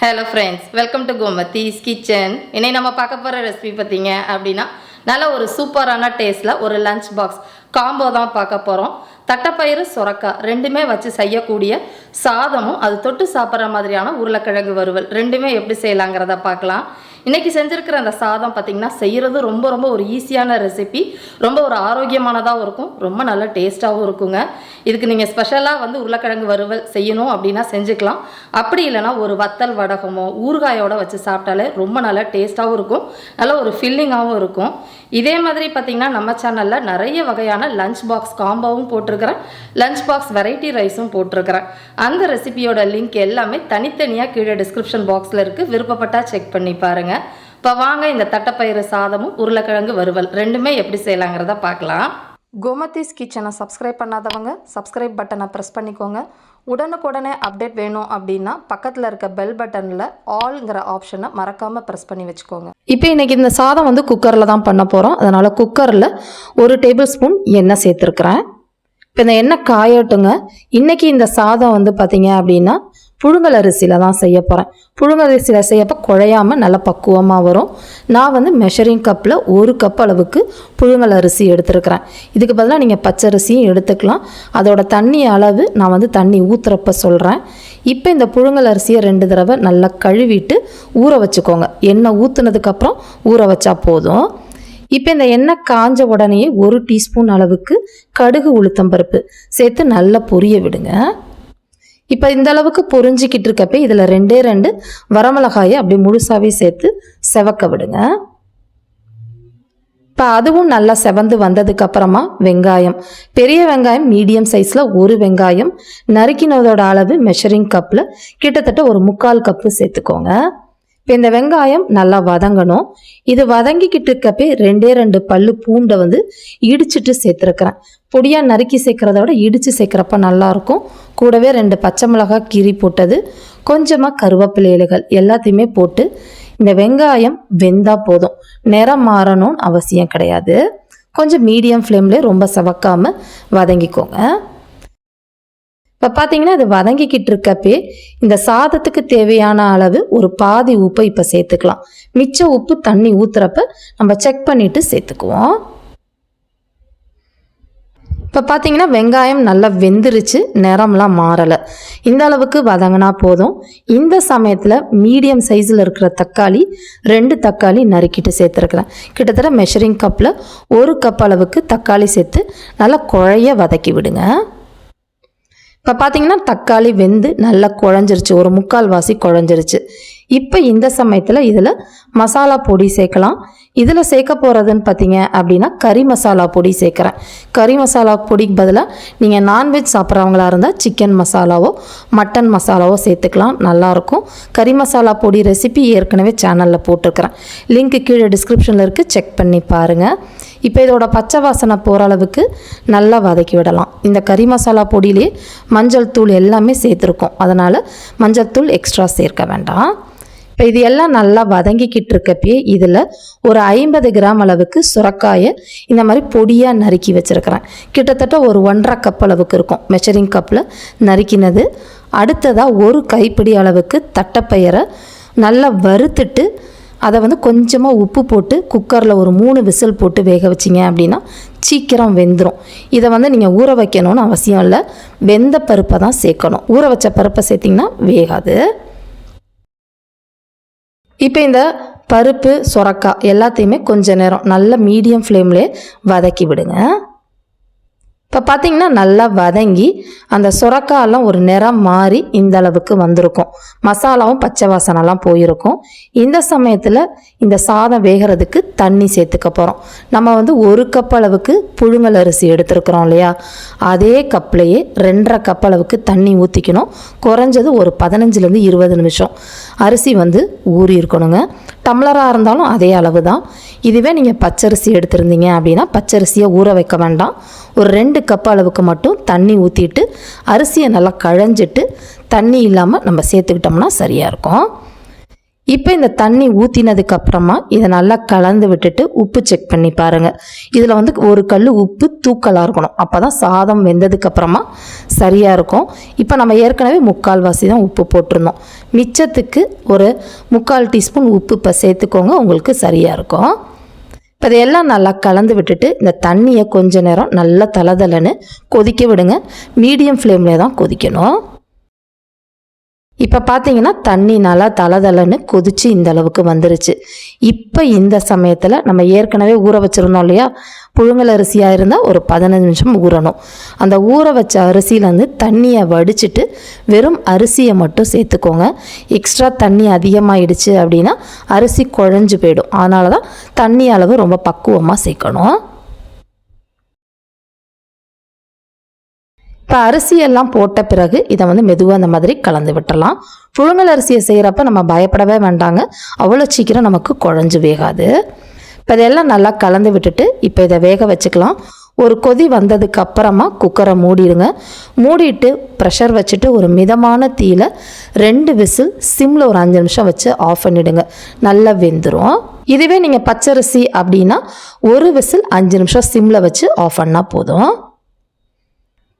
Hello friends welcome to Gomathi's kitchen இன்னைக்கு நம்ம பார்க்க போகிற ரெசிபி பார்த்தீங்க அப்படின்னா நல்ல ஒரு சூப்பரான டேஸ்ட்டில் ஒரு லஞ்ச் பாக்ஸ் காம்போ தான் பார்க்க போகிறோம் தட்டைப்பயிறு சுரக்காய் ரெண்டுமே வச்சு செய்யக்கூடிய சாதமும் அது தொட்டு சாப்பிட்ற மாதிரியான உருளைக்கிழங்கு வறுவல் ரெண்டுமே எப்படி செய்யலாங்கிறத பார்க்கலாம். இன்றைக்கி செஞ்சுருக்கிற அந்த சாதம் பார்த்திங்கன்னா செய்கிறது ரொம்ப ரொம்ப ஒரு ஈஸியான ரெசிபி ரொம்ப ஒரு ஆரோக்கியமானதாகவும் இருக்கும். ரொம்ப நல்ல டேஸ்ட்டாகவும் இருக்குங்க. இதுக்கு நீங்கள் ஸ்பெஷலாக வந்து உருளைக்கிழங்கு வறுவல் செய்யணும் அப்படின்னா செஞ்சுக்கலாம். அப்படி இல்லைன்னா ஒரு வத்தல் வடகமோ ஊறுகாயோட வச்சு சாப்பிட்டாலே ரொம்ப நல்லா டேஸ்ட்டாகவும் இருக்கும். நல்ல ஒரு ஃபில்லிங்காகவும் இருக்கும். இதே மாதிரி பார்த்திங்கன்னா நம்ம சேனலில் நிறைய வகையான லஞ்ச் பாக்ஸ் காம்போவும் போட்டிருக்கிறேன். லஞ்ச் பாக்ஸ் வெரைட்டி ரைஸும் போட்டிருக்கிறேன். அந்த ரெசிபியோட லிங்க் எல்லாமே தனித்தனியாக கீழே டிஸ்கிரிப்ஷன் பாக்ஸில் இருக்குது விருப்பப்பட்டால் செக் பண்ணி பாருங்கள் இப்போ வாங்க இந்த தட்டைப்பயிறு சாதமும் உருளைக்கிழங்கு வறுவல் ரெண்டுமே எப்படி செய்யலாங்கிறத பார்க்கலாம். கோமதிஸ் கிச்சனை சப்ஸ்கிரைப் பண்ணாதவங்க சப்ஸ்கிரைப் பட்டனை ப்ரெஸ் பண்ணிக்கோங்க. உடனுக்குடனே அப்டேட் வேணும் அப்படின்னா பக்கத்தில் இருக்க பெல் பட்டனில் ஆல்ங்கிற ஆப்ஷனை மறக்காமல் ப்ரெஸ் பண்ணி வச்சுக்கோங்க. இப்போ இன்றைக்கி இந்த சாதம் வந்து குக்கரில் தான் பண்ண போகிறோம் அதனால் குக்கரில் ஒரு டேபிள் ஸ்பூன் எண்ணெய் சேர்த்துருக்குறேன். இப்போ இந்த எண்ணெய் காயட்டுங்க. இன்றைக்கி இந்த சாதம் வந்து பார்த்தீங்க அப்படின்னா புழுங்கல் அரிசியில் தான் செய்ய போகிறேன் புழுங்கல் அரிசியில் செய்யப்போ குழையாமல் நல்லா பக்குவமாக வரும். நான் வந்து மெஷரிங் கப்பில் ஒரு கப் அளவுக்கு புழுங்கல் அரிசி எடுத்துருக்கிறேன். இதுக்கு பதிலாக நீங்கள் பச்சரிசியும் எடுத்துக்கலாம். அதோட தண்ணி அளவு நான் வந்து தண்ணி ஊற்றுறப்ப சொல்கிறேன் இப்போ இந்த புழுங்கல் அரிசியை ரெண்டு தடவை நல்லா கழுவிட்டு ஊற வச்சுக்கோங்க. எண்ணெய் ஊற்றுனதுக்கப்புறம் ஊற வச்சா போதும். இப்போ இந்த எண்ணெய் காஞ்ச உடனே ஒரு டீஸ்பூன் அளவுக்கு கடுகு உளுத்தம்பருப்பு சேர்த்து நல்லா பொரிய விடுங்க. இப்போ இந்த அளவுக்கு பொறிஞ்சிக்கிட்டு இருக்கப்ப இதில் ரெண்டே ரெண்டு வரமிளகாயை அப்படி முழுசாகவே சேர்த்து செவக்க விடுங்க. இப்போ அதுவும் நல்லா செவந்து வந்ததுக்கப்புறமா வெங்காயம். பெரிய வெங்காயம் மீடியம் சைஸில் ஒரு வெங்காயம். நறுக்கினதோட அளவு மெஷரிங் கப்பில் கிட்டத்தட்ட ஒரு முக்கால் கப்பு சேர்த்துக்கோங்க. இப்போ இந்த வெங்காயம் நல்லா வதங்கணும். இது வதங்கிக்கிட்டு இருக்கப்பே ரெண்டே ரெண்டு பல்லு பூண்டை வந்து இடிச்சிட்டு சேர்த்துருக்குறேன். பொடியாக நறுக்கி சேர்க்குறத விட இடித்து சேர்க்குறப்ப நல்லாயிருக்கும். கூடவே ரெண்டு பச்சை மிளகாய் கீரி போட்டது கொஞ்சமாக கருவேப்பிலை இலைகள் எல்லாத்தையுமே போட்டு இந்த வெங்காயம் வெந்தால் போதும். நிறம் மாறணும்னு அவசியம் கிடையாது. கொஞ்சம் மீடியம் ஃப்ளேம்லேயே ரொம்ப சவக்காமல் வதங்கிக்கோங்க. இப்போ பார்த்தீங்கன்னா அது வதங்கிக்கிட்டு இருக்கப்பே இந்த சாதத்துக்கு தேவையான அளவு ஒரு பாதி உப்பை இப்போ சேர்த்துக்கலாம். மிச்ச உப்பு தண்ணி ஊற்றுறப்ப நம்ம செக் பண்ணிட்டு சேர்த்துக்குவோம். இப்போ பார்த்தீங்கன்னா வெங்காயம் நல்லா வெந்துருச்சு நிறம்லாம் மாறலை. இந்த அளவுக்கு வதங்கினா போதும். இந்த சமயத்தில் மீடியம் சைஸில் இருக்கிற தக்காளி ரெண்டு தக்காளி நறுக்கிட்டு சேர்த்துருக்குறேன் கிட்டத்தட்ட மெஷரிங் கப்பில் ஒரு கப் அளவுக்கு தக்காளி சேர்த்து நல்லா குழைய வதக்கி விடுங்க. இப்போ பார்த்தீங்கன்னா தக்காளி வெந்து நல்லா குழஞ்சிருச்சு. ஒரு முக்கால் வாசி குழஞ்சிருச்சு. இப்போ இந்த சமயத்தில் இதில் மசாலா பொடி சேர்க்கலாம். இதில் சேர்க்க போகிறதுன்னு பார்த்தீங்க அப்படின்னா கறி மசாலா பொடி சேர்க்குறேன். கறி மசாலா பொடிக்கு பதிலாக நீங்கள் நான்வெஜ் சாப்பிட்றவங்களா இருந்தால் சிக்கன் மசாலாவோ மட்டன் மசாலாவோ சேர்த்துக்கலாம். நல்லாயிருக்கும் கறி மசாலா பொடி ரெசிபி ஏற்கனவே சேனலில் போட்டிருக்கிறேன். லிங்க் கீழே டிஸ்கிரிப்ஷனில் இருக்குது செக் பண்ணி பாருங்கள் இப்போ இதோட பச்சை வாசனை போகிற அளவுக்கு நல்லா வதக்கி விடலாம். இந்த கறி மசாலா பொடியிலே மஞ்சள் தூள் எல்லாமே சேர்த்துருக்கோம். அதனால் மஞ்சள் தூள் எக்ஸ்ட்ரா சேர்க்க வேண்டாம். இப்போ இது எல்லாம் நல்லா வதங்கிக்கிட்டு இருக்கப்பயே இதில் ஒரு ஐம்பது கிராம் அளவுக்கு சுரக்காயை இந்த மாதிரி பொடியாக நறுக்கி வச்சுருக்கிறேன். கிட்டத்தட்ட ஒரு ஒன்றரை கப் அளவுக்கு இருக்கும். மெஷரிங் கப்பில் நறுக்கினது. அடுத்ததாக ஒரு கைப்பிடி அளவுக்கு தட்டைப்பயிரை நல்லா வறுத்துட்டு அதை வந்து கொஞ்சமாக உப்பு போட்டு குக்கரில் ஒரு மூணு விசில் போட்டு வேக வச்சிங்க அப்படின்னா சீக்கிரம் வெந்துடும் இதை வந்து நீங்கள் ஊற வைக்கணும்னு அவசியம் இல்லை. வெந்த பருப்பை தான் சேர்க்கணும். ஊற வச்ச பருப்பை சேர்த்திங்கன்னா வேகாது. இப்போ இந்த பருப்பு சுரக்கா எல்லாத்தையுமே கொஞ்சம் நேரம் நல்ல மீடியம் ஃப்ளேம்லேயே வதக்கி விடுங்க. இப்போ பார்த்தீங்கன்னா நல்லா வதங்கி அந்த சுரக்காயெல்லாம் ஒரு நிறம் மாறி இந்த அளவுக்கு வந்திருக்கும். மசாலாவும் பச்சை வாசனெல்லாம் போயிருக்கும். இந்த சமயத்தில் இந்த சாதம் வேகிறதுக்கு தண்ணி சேர்த்துக்க போகிறோம் நம்ம வந்து ஒரு கப் அளவுக்கு புழுங்கல் அரிசி எடுத்துருக்குறோம் இல்லையா? அதே கப்லேயே ரெண்டரை கப் அளவுக்கு தண்ணி ஊற்றிக்கணும் குறைஞ்சது ஒரு பதினஞ்சுலேருந்து இருபது நிமிஷம். அரிசி வந்து ஊறி இருக்கணுங்க டம்ளராக இருந்தாலும் அதே அளவு தான் இதுவே நீங்கள் பச்சரிசி எடுத்திருந்தீங்க அப்படின்னா பச்சரிசியை ஊற வைக்க வேண்டாம். ஒரு ரெண்டு கப் அளவுக்கு மட்டும் தண்ணி ஊற்றிட்டு அரிசியை நல்லா கழைஞ்சிட்டு தண்ணி இல்லாமல் நம்ம சேர்த்துக்கிட்டோம்னா சரியாக இருக்கும். இப்போ இந்த தண்ணி ஊற்றினதுக்கு அப்புறமா இதை நல்லா கலந்து விட்டுட்டு உப்பு செக் பண்ணி பாருங்கள் இதில் வந்து ஒரு கல் உப்பு தூக்கலாக இருக்கணும். அப்போ தான் சாதம் வெந்ததுக்கு அப்புறமா சரியாக இருக்கும். இப்போ நம்ம ஏற்கனவே முக்கால்வாசி தான் உப்பு போட்டிருந்தோம். மிச்சத்துக்கு ஒரு முக்கால் டீஸ்பூன் உப்பு இப்போ சேர்த்துக்கோங்க உங்களுக்கு சரியாக இருக்கும். இப்போ இதையெல்லாம் நல்லா கலந்து விட்டுட்டு இந்த தண்ணியை கொஞ்ச நேரம் நல்லா தளதளன்னு கொதிக்க விடுங்க. மீடியம் ஃப்ளேம்லேயே தான் கொதிக்கணும். இப்போ பார்த்தீங்கன்னா தண்ணி நல்லா தளதளன்னு கொதிச்சு இந்த அளவுக்கு வந்துருச்சு. இப்போ இந்த சமயத்தில் நம்ம ஏற்கனவே ஊற வச்சுருந்தோம் இல்லையா? புழுங்கல் அரிசியாக இருந்தால் ஒரு பதினஞ்சு நிமிஷம் ஊறணும். அந்த ஊற வச்ச அரிசியிலேருந்து தண்ணியை வடிச்சிட்டு வெறும் அரிசியை மட்டும் சேர்த்துக்கோங்க. எக்ஸ்ட்ரா தண்ணி அதிகமாகிடுச்சு அப்படின்னா அரிசி குழஞ்சு போயிடும். அதனால தான் தண்ணி அளவு ரொம்ப பக்குவமாக சேர்க்கணும். இப்போ அரிசியெல்லாம் போட்ட பிறகு இதை வந்து மெதுவாக அந்த மாதிரி கலந்து விட்டுடலாம் புழுங்கல் அரிசியை செய்கிறப்ப நம்ம பயப்படவே வேண்டாங்க. அவ்வளோ சீக்கிரம் நமக்கு குழஞ்சு வேகாது. இப்போ இதெல்லாம் நல்லா கலந்து விட்டுட்டு இப்போ இதை வேக வச்சுக்கலாம். ஒரு கொதி வந்ததுக்கு அப்புறமா குக்கரை மூடிடுங்க. மூடிட்டு ப்ரெஷர் வச்சுட்டு ஒரு மிதமான தீயில் ரெண்டு விசில் சிம்மில் ஒரு அஞ்சு நிமிஷம் வச்சு ஆஃப் பண்ணிவிடுங்க நல்லா வெந்துடும் இதுவே நீங்கள் பச்சரிசி அப்படின்னா ஒரு விசில் அஞ்சு நிமிஷம் சிம்மில் வச்சு ஆஃப் பண்ணால் போதும்.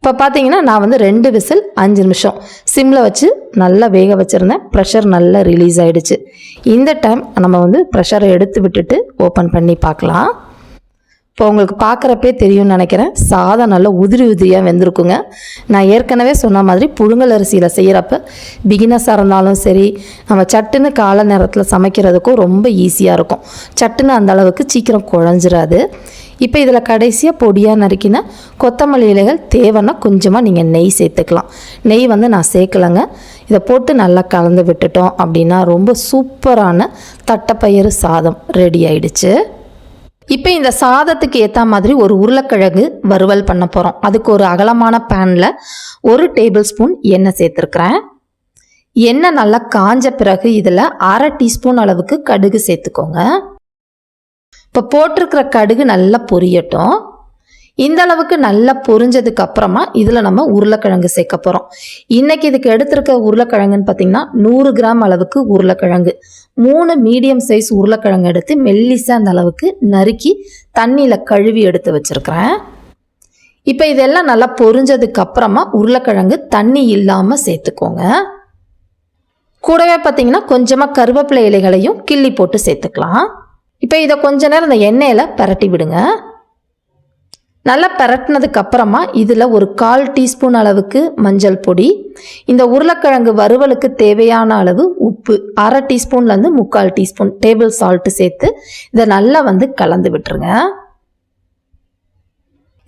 இப்போ பார்த்தீங்கன்னா நான் வந்து ரெண்டு விசில் அஞ்சு நிமிஷம். சிம்மில் வச்சு நல்லா வேக வச்சுருந்தேன். ப்ரெஷர் நல்லா ரிலீஸ் ஆகிடுச்சு இந்த டைம் நம்ம வந்து ப்ரெஷரை எடுத்து விட்டுட்டு ஓப்பன் பண்ணி பார்க்கலாம். இப்போ உங்களுக்கு பார்க்குறப்பே தெரியும்னு நினைக்கிறேன். சாதம் நல்லா உதிரி உதிரியாக வெந்திருக்குங்க. நான் ஏற்கனவே சொன்ன மாதிரி புழுங்கல் அரிசியில் செய்கிறப்ப பிகினஸாக இருந்தாலும் சரி நம்ம சட்டுன்னு காலை நேரத்தில் சமைக்கிறதுக்கும் ரொம்ப ஈஸியாக இருக்கும். சட்டுன்னு அந்த அளவுக்கு சீக்கிரம் குழஞ்சிராது. இப்போ இதில் கடைசியாக பொடியாக நறுக்கின கொத்தமல்லி இலைகள் தேவைன்னா கொஞ்சமாக நீங்கள் நெய் சேர்த்துக்கலாம். நெய் வந்து நான் சேர்க்கலைங்க. இதை போட்டு நல்லா கலந்து விட்டுட்டோம் அப்படின்னா ரொம்ப சூப்பரான தட்டைப்பயிறு சாதம் ரெடி ஆயிடுச்சு. இப்போ இந்த சாதத்துக்கு ஏற்ற மாதிரி ஒரு உருளைக்கிழங்கு வறுவல் பண்ண போகிறோம் அதுக்கு ஒரு அகலமான பேனில் ஒரு டேபிள் ஸ்பூன் எண்ணெய் சேர்த்துருக்குறேன். எண்ணெய் நல்லா காஞ்ச பிறகு இதில் அரை டீஸ்பூன் அளவுக்கு கடுகு சேர்த்துக்கோங்க. இப்போ போட்டிருக்கிற கடுகு நல்லா பொரியட்டும். இந்த அளவுக்கு நல்லா பொரிஞ்சதுக்கு அப்புறமா இதில் நம்ம உருளைக்கிழங்கு சேர்க்க போகிறோம் இன்றைக்கி இதுக்கு எடுத்திருக்க உருளைக்கிழங்குன்னு பார்த்தீங்கன்னா நூறு கிராம் அளவுக்கு உருளைக்கிழங்கு. மூணு மீடியம் சைஸ் உருளைக்கிழங்கு எடுத்து மெல்லிசா அந்த அளவுக்கு நறுக்கி தண்ணியில் கழுவி எடுத்து வச்சுருக்கிறேன். இப்போ இதெல்லாம் நல்லா பொரிஞ்சதுக்கு அப்புறமா உருளைக்கிழங்கு தண்ணி இல்லாமல் சேர்த்துக்கோங்க. கூடவே பார்த்தீங்கன்னா கொஞ்சமாக கருவேப்பிலை இலைகளையும் கிள்ளி போட்டு சேர்த்துக்கலாம். இப்போ இதை கொஞ்ச நேரம் இந்த எண்ணெயில் பரட்டி விடுங்க. நல்லா பரட்டினதுக்கு அப்புறமா இதில் ஒரு கால் டீஸ்பூன் அளவுக்கு மஞ்சள் பொடி இந்த உருளைக்கிழங்கு வறுவலுக்கு தேவையான அளவு உப்பு அரை டீஸ்பூன்லேருந்து முக்கால் டீஸ்பூன் டேபிள் சால்ட்டு சேர்த்து இதை நல்லா வந்து கலந்து விட்டுருங்க.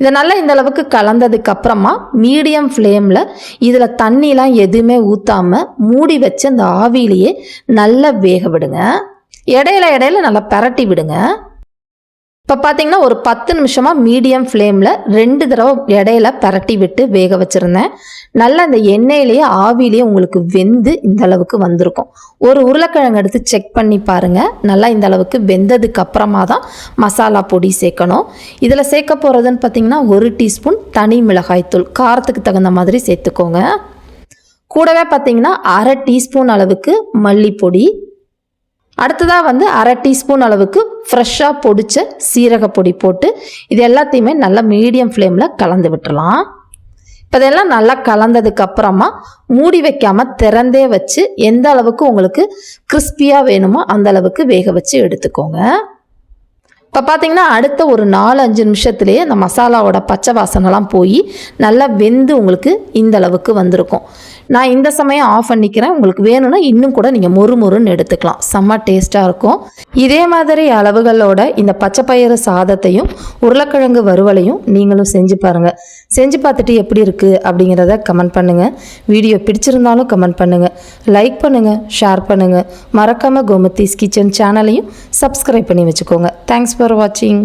இதை நல்லா இந்த அளவுக்கு கலந்ததுக்கு அப்புறமா மீடியம் ஃப்ளேமில் இதில் தண்ணிலாம் எதுவுமே ஊற்றாமல் மூடி வச்சு அந்த ஆவியிலேயே நல்லா வேக விடுங்க. இடையில இடையில நல்லா பரட்டி விடுங்க. இப்போ பார்த்தீங்கன்னா ஒரு பத்து நிமிஷமாக மீடியம் ஃப்ளேமில் ரெண்டு தடவை இடையில பரட்டி விட்டு வேக வச்சுருந்தேன். நல்லா இந்த எண்ணெயிலேயே ஆவிலேயே உங்களுக்கு வெந்து இந்த அளவுக்கு வந்திருக்கும். ஒரு உருளைக்கிழங்கு எடுத்து செக் பண்ணி பாருங்கள் நல்லா இந்த அளவுக்கு வெந்ததுக்கு அப்புறமா தான் மசாலா பொடி சேர்க்கணும். இதில் சேர்க்க போகிறதுன்னு பார்த்தீங்கன்னா ஒரு டீஸ்பூன் தனி மிளகாய்த்தூள் காரத்துக்கு தகுந்த மாதிரி சேர்த்துக்கோங்க. கூடவே பார்த்தீங்கன்னா அரை டீஸ்பூன் அளவுக்கு மல்லிப்பொடி அடுத்ததாக வந்து அரை டீஸ்பூன் அளவுக்கு ஃப்ரெஷ்ஷாக பொடிச்ச சீரக பொடி போட்டு இது எல்லாத்தையுமே நல்லா மீடியம் ஃப்ளேமில் கலந்து விட்டுறலாம். இப்போ இதெல்லாம் நல்லா கலந்ததுக்கு அப்புறமா மூடி வைக்காமல் திறந்தே வச்சு எந்த அளவுக்கு உங்களுக்கு கிறிஸ்பியாக வேணுமோ அந்த அளவுக்கு வேக வச்சு எடுத்துக்கோங்க. இப்போ பார்த்தீங்கன்னா அடுத்த ஒரு நாலு அஞ்சு நிமிஷத்துலேயே அந்த மசாலாவோட பச்சை வாசனைலாம் போய் நல்லா வெந்து உங்களுக்கு இந்த அளவுக்கு வந்திருக்கும். நான் இந்த சமயம் ஆஃப் பண்ணிக்கிறேன். உங்களுக்கு வேணும்னா இன்னும் கூட நீங்கள் மொறு மொறுன்னு எடுத்துக்கலாம். செம்ம டேஸ்ட்டாக இருக்கும். இதே மாதிரி அளவுகளோட இந்த பச்சை பயிறு சாதத்தையும் உருளைக்கிழங்கு வறுவலையும் நீங்களும் செஞ்சு பாருங்கள் செஞ்சு பார்த்துட்டு எப்படி இருக்குது அப்படிங்கிறத கமெண்ட் பண்ணுங்கள் வீடியோ பிடிச்சிருந்தாலும் கமெண்ட் பண்ணுங்கள் லைக் பண்ணுங்கள் ஷேர் பண்ணுங்கள் மறக்காமல் கோமத்தீஸ் கிச்சன் சேனலையும் சப்ஸ்கிரைப் பண்ணி வச்சுக்கோங்க. தேங்க்ஸ் ஃபார் வாட்சிங்